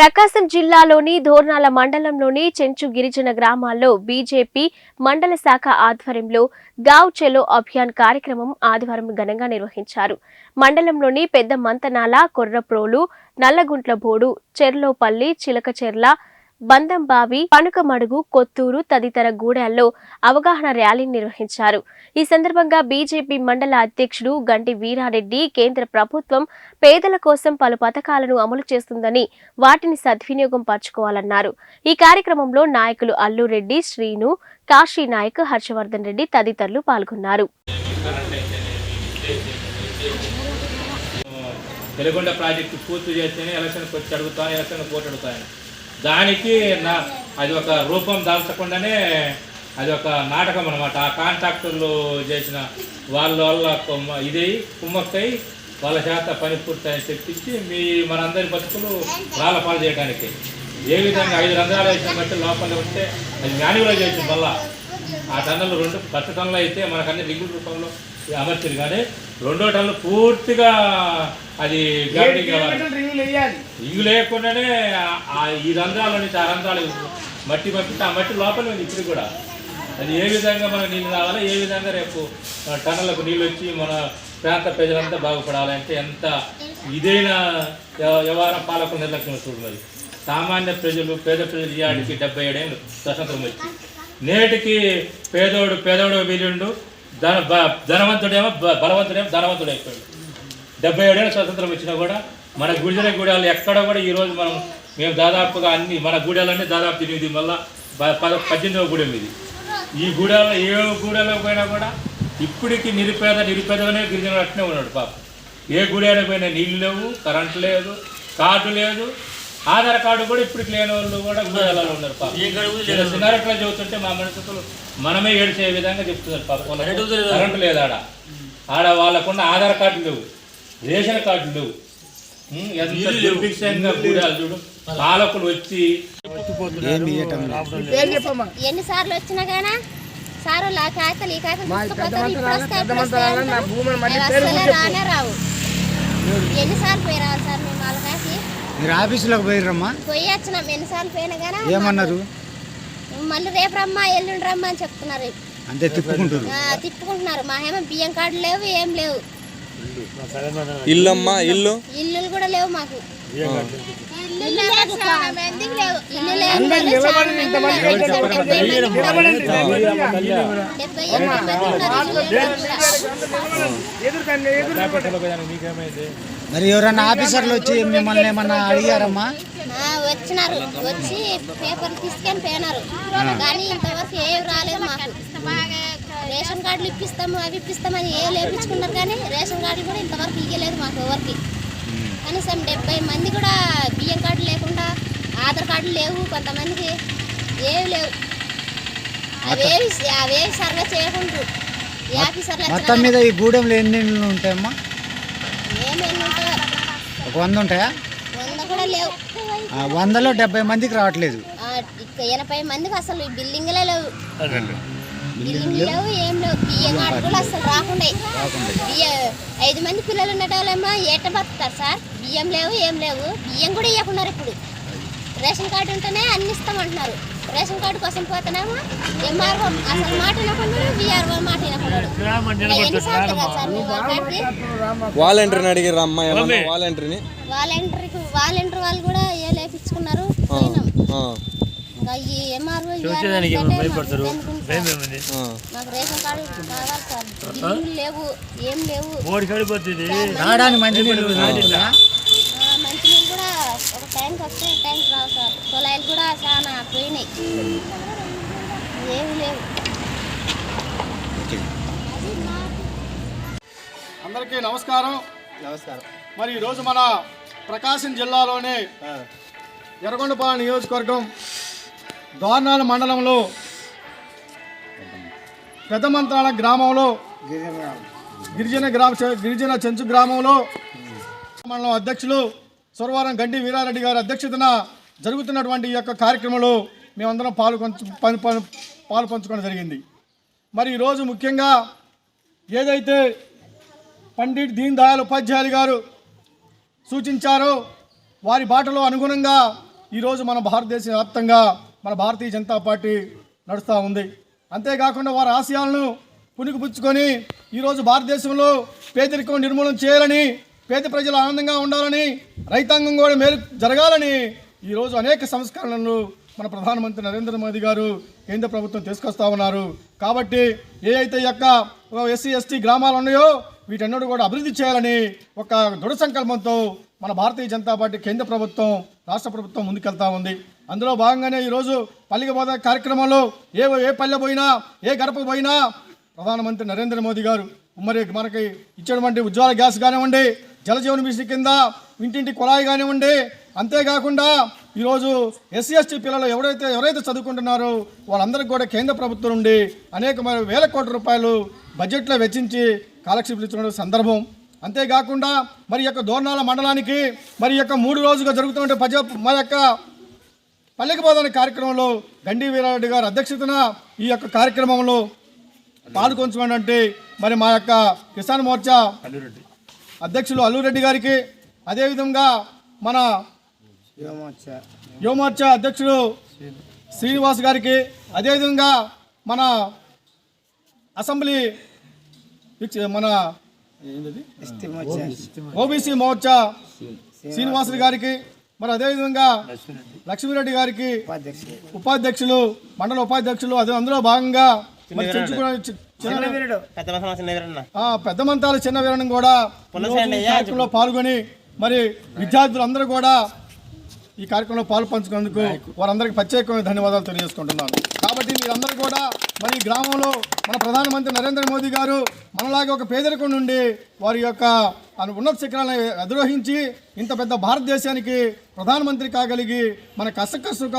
ప్రకాశం జిల్లాలోని ధోర్నాల మండలంలోని చెంచు గిరిజన గ్రామాల్లో బీజేపీ మండల శాఖ ఆధ్వర్యంలో గావ్ చెలో అభియాన్ కార్యక్రమం ఆదివారం ఘనంగా నిర్వహించారు. మండలంలోని పెద్ద మంతనాల కొర్రప్రోలు నల్లగుంట్ల బోడు చెర్లోపల్లి చిలకచెర్ల బందంబావి పనుకమడుగు కొత్తూరు తదితర గూడాల్లో అవగాహన ర్యాలీ నిర్వహించారు. ఈ సందర్భంగా బీజేపీ మండల అధ్యక్షుడు గంటి వీరారెడ్డి కేంద్ర ప్రభుత్వం పేదల కోసం పలు పథకాలను అమలు చేస్తుందని వాటిని సద్వినియోగం పరచుకోవాలన్నారు. ఈ కార్యక్రమంలో నాయకులు అల్లురెడ్డి శ్రీను కాశీ నాయక్ హర్షవర్ధన్ రెడ్డి తదితరులు పాల్గొన్నారు. తెలుగుండ ప్రాజెక్టు పూర్తి చేస్తేనే ఎలక్షన్కి వచ్చి అడుగుతాను ఎలక్షన్ ఓటు అడుగుతాను దానికి నా అది ఒక రూపం దాల్చకుండానే అది ఒక నాటకం అనమాట ఆ కాంట్రాక్టర్లు చేసిన వాళ్ళ వల్ల కొమ్మ ఇది కుమ్మక్కై వాళ్ళ చేత పని అని తెప్పించి మీ మనందరి బతుకులు రాళ్ళపాలు చేయడానికి. ఏ విధంగా ఐదు రంధ్రాలు వేసిన బట్టి లోపల ఉంటే అది మాన్యువల్ చేసిన వల్ల ఆ టన్నులు రెండు పచ్చ టన్నులు అయితే మనకన్నీ అన్ని రింగుల రూపంలో అమర్చారు కానీ రెండో టన్నులు పూర్తిగా అది ఇవి లేకుండానే ఈ రంధ్రాల నుంచి ఆ రంధ్రాలు మట్టి పంపిస్తే ఆ మట్టి లోపల ఉంది ఇప్పుడు కూడా. అది ఏ విధంగా మనకు నీళ్ళు రావాలి ఏ విధంగా రేపు టన్నులకు నీళ్ళు వచ్చి మన ప్రాంత ప్రజలంతా బాగుపడాలి అంటే ఎంత ఇదైన వ్య- వ్యవహారం పాలకుల నిర్లక్ష్యం చూడు మరి సామాన్య ప్రజలు పేద ప్రజలు ఈ ఆడికి డెబ్బై ఏడేళ్ళు స్వతంత్రం వచ్చి. నేటికి పేదోడు పేదోడు వీలుండు. ధన బ- ధనవంతుడేమో బ- బలవంతుడేమో ధనవంతుడు అయిపోయాడు. డెబ్బై ఏడేళ్ళ స్వతంత్రం వచ్చినా కూడా మన గుడిజన గూడాలు ఎక్కడ కూడా ఈరోజు మనం మేము దాదాపుగా అన్ని మన గూడాలన్నీ దాదాపు ఎనిమిది మళ్ళా పద పద్దెనిమిదవ గూడెం ఇది. ఈ గూడాలో ఏ గూడెలో పోయినా కూడా ఇప్పటికి నిరుపేద నిరుపేదనే గిరిజనుడు అట్నే ఉన్నాడు పాప. ఏ గుడి అయినా పోయినా నీళ్ళు లేవు కరెంట్ లేదు కార్డు లేదు ఆధార్ కార్డు కూడా ఇప్పటికి లేని వాళ్ళు కూడా గూడాలలో ఉన్నారు పాప. సినారెట్లో చెబుతుంటే మా మనసులు మనమే ఏడ్చే విధంగా చెప్తున్నారు పాప. కరెంట్ లేదు ఆడ. ఆడ వాళ్ళకున్న ఆధార్ కార్డు లేవు రేషన్ కార్డు లేవు. పాలకులు వచ్చి ఎన్నిసార్లు వచ్చినా గానా? సారు ఆ కాగితాలు ఈ ఇప్పుడు ఇప్పుడు అస్సలే రానే రావు. ఎన్నిసార్లు పోయి రావాలి సార్ మేము వాళ్ళ కాసి మీరు ఆఫీసులోకి పోయిర్రమ్మా? పోయి వచ్చినాం ఎన్నిసార్లు పోయినా గానా ఏమన్నారు? మళ్ళీ రేపు రమ్మా ఎల్లుండి రమ్మా అని చెప్తున్నారు. అంతే తిప్పుకుంటారు ఆ, తిప్పుకుంటున్నారు. మా ఏమో బియ్యం కార్డు లేవు ఏం లేవు. ఇల్లమ్మా ఇల్లు? ఇల్లులు కూడా లేవు మాకు. మరి ఎవరన్నా ఆఫీసర్లు వచ్చి మిమ్మల్ని ఏమన్నా అడిగారమ్మా? ఆ, వచ్చినారు. వచ్చి పేపర్లు తీసుకొని పోయినారు. కానీ ఇంతవరకు ఏం రాలేదు మాకు. రేషన్ కార్డులు ఇప్పిస్తాము అవి ఇప్పిస్తామని ఏ లేపించుకున్నారు కానీ రేషన్ కార్డులు కూడా ఇంతవరకు ఇవ్వలేదు మాకు ఎవరికి. కనీసం డెబ్బై మంది కూడా బియ్యం కార్డు లేకుండా ఆధార్ కార్డులు లేవు కొంతమందికి. ఏవి లేవు. అవేవి అవేవి సర్వే చేయకుండా మొత్తం. మీద ఈ గూడెంలో ఎన్ని ఇళ్ళు ఉంటాయమ్మా? ఉంటాయో? ఒక వంద ఉంటాయా? వంద కూడా లేవు. ఆ, వందలో డెబ్బై మందికి రావట్లేదు. ఆ, ఎనభై మందికి అసలు ఈ బిల్డింగ్లే లేవు. బిల్డింగ్ లేవు ఏం లేవు. బియ్యం కార్డు కూడా అసలు రాకుండా. బియ్య ఐదు మంది పిల్లలు ఉండేటోళ్ళేమో ఏట బతుకుతారు సార్. బియ్యం లేవు ఏం లేవు. బియ్యం కూడా ఇవ్వకున్నారు ఇప్పుడు. రేషన్ కార్డు ఉంటేనే అన్ని ఇస్తామంటున్నారు. రేషన్ కార్డు కోసం పోతేనేమో ఎంఆర్ఓ అసలు మాట వినకున్నాడు విఆర్ఓ మాట వినకున్నాడు వాలంటీర్ని వాలంటీర్కి వాలంటీర్ వాళ్ళు కూడా ఏ లేపించుకున్నారు బిల్లులు లేవు ఏం లేవు. రావడానికి మంచి నీళ్ళు కూడా ఒక ట్యాంక్ వస్తే రావు సార్. కూడా చాలా పోయినాయి. ఏమి లేవు. అందరికీ నమస్కారం. నమస్కారం. మరి ఈరోజు మన ప్రకాశం జిల్లాలోని ఎర్రగొండపాలెం నియోజకవర్గం దోర్నాల మండలంలో పెద్దమంత్రాల గ్రామంలో గిరిజన గ్రామ గిరిజన చెంచు గ్రామంలో మండలం అధ్యక్షులు సురవరం గండి వీరారెడ్డి గారి అధ్యక్షతన జరుగుతున్నటువంటి ఈ యొక్క కార్యక్రమంలో మేమందరం పాలు పని పాలు పంచుకోవడం జరిగింది. మరి ఈరోజు ముఖ్యంగా ఏదైతే పండిట్ దీన్ దయాళ్ ఉపాధ్యాయులు గారు సూచించారో వారి బాటలో అనుగుణంగా ఈరోజు మన భారతదేశ వ్యాప్తంగా మన భారతీయ జనతా పార్టీ నడుస్తూ ఉంది. అంతేకాకుండా వారి ఆశయాలను పుణికిపుచ్చుకొని ఈరోజు భారతదేశంలో పేదరికం నిర్మూలన చేయాలని పేద ప్రజలు ఆనందంగా ఉండాలని రైతాంగం కూడా మేలు జరగాలని ఈరోజు అనేక సంస్కరణలు మన ప్రధానమంత్రి నరేంద్ర మోదీ గారు కేంద్ర ప్రభుత్వం తీసుకొస్తా ఉన్నారు. కాబట్టి ఏ అయితే యొక్క ఎస్సీ ఎస్టీ గ్రామాలు ఉన్నాయో వీటన్నిటి కూడా అభివృద్ధి చేయాలని ఒక దృఢ సంకల్పంతో మన భారతీయ జనతా పార్టీ కేంద్ర ప్రభుత్వం రాష్ట్ర ప్రభుత్వం ముందుకెళ్తా ఉంది. అందులో భాగంగానే ఈరోజు పల్లిక బోధ కార్యక్రమంలో ఏ ఏ పల్లె పోయినా ఏ గడప పోయినా ప్రధానమంత్రి నరేంద్ర మోదీ గారు మరి మనకి ఇచ్చినటువంటి ఉజ్వల గ్యాస్ కానివ్వండి జలజీవన మిషన్ కింద ఇంటింటి కుళాయి కానివ్వండి అంతేకాకుండా ఈరోజు ఎస్సీ ఎస్టీ పిల్లలు ఎవరైతే ఎవరైతే చదువుకుంటున్నారో వాళ్ళందరికీ కూడా కేంద్ర ప్రభుత్వం నుండి అనేక వేల కోట్ల రూపాయలు బడ్జెట్లో వెచ్చించి కాలక్షేపం ఇచ్చిన సందర్భం. అంతేకాకుండా మరి ఈ యొక్క దోర్నాల మండలానికి మరి ఈ యొక్క మూడు రోజులుగా జరుగుతున్న ప్రజ మరి యొక్క పల్లెకి బోధన కార్యక్రమంలో గండి వీరారెడ్డి గారి అధ్యక్షతన ఈ యొక్క కార్యక్రమంలో పాల్గొంచమంటే మరి మా యొక్క కిసాన్ మోర్చా అధ్యక్షులు అల్లురెడ్డి గారికి అదేవిధంగా మన యువమోర్చా అధ్యక్షుడు శ్రీనివాస్ గారికి అదేవిధంగా మన అసెంబ్లీ మన? ఓబీసీ. మోర్చా. శ్రీనివాసులు. గారికి మరి అదేవిధంగా లక్ష్మీరెడ్డి. గారికి ఉపాధ్యక్షులు. మండల ఉపాధ్యక్షులు అదే అందులో భాగంగా పెద్ద మంతాల చిన్న వీరనం కూడా పాల్గొని మరి విద్యార్థులందరూ కూడా ఈ కార్యక్రమంలో పాలు పంచుకున్నందుకు వారందరికీ ప్రత్యేకమైన ధన్యవాదాలు తెలియజేసుకుంటున్నాను. కాబట్టి మీరందరూ కూడా మరి గ్రామంలో మన ప్రధానమంత్రి నరేంద్ర మోదీ గారు మనలాగే ఒక పేదరికం నుండి వారి యొక్క ఉన్నత శిఖరాలను అధిరోహించి ఇంత పెద్ద భారతదేశానికి ప్రధానమంత్రి కాగలిగి మన కష్ట సుఖాలు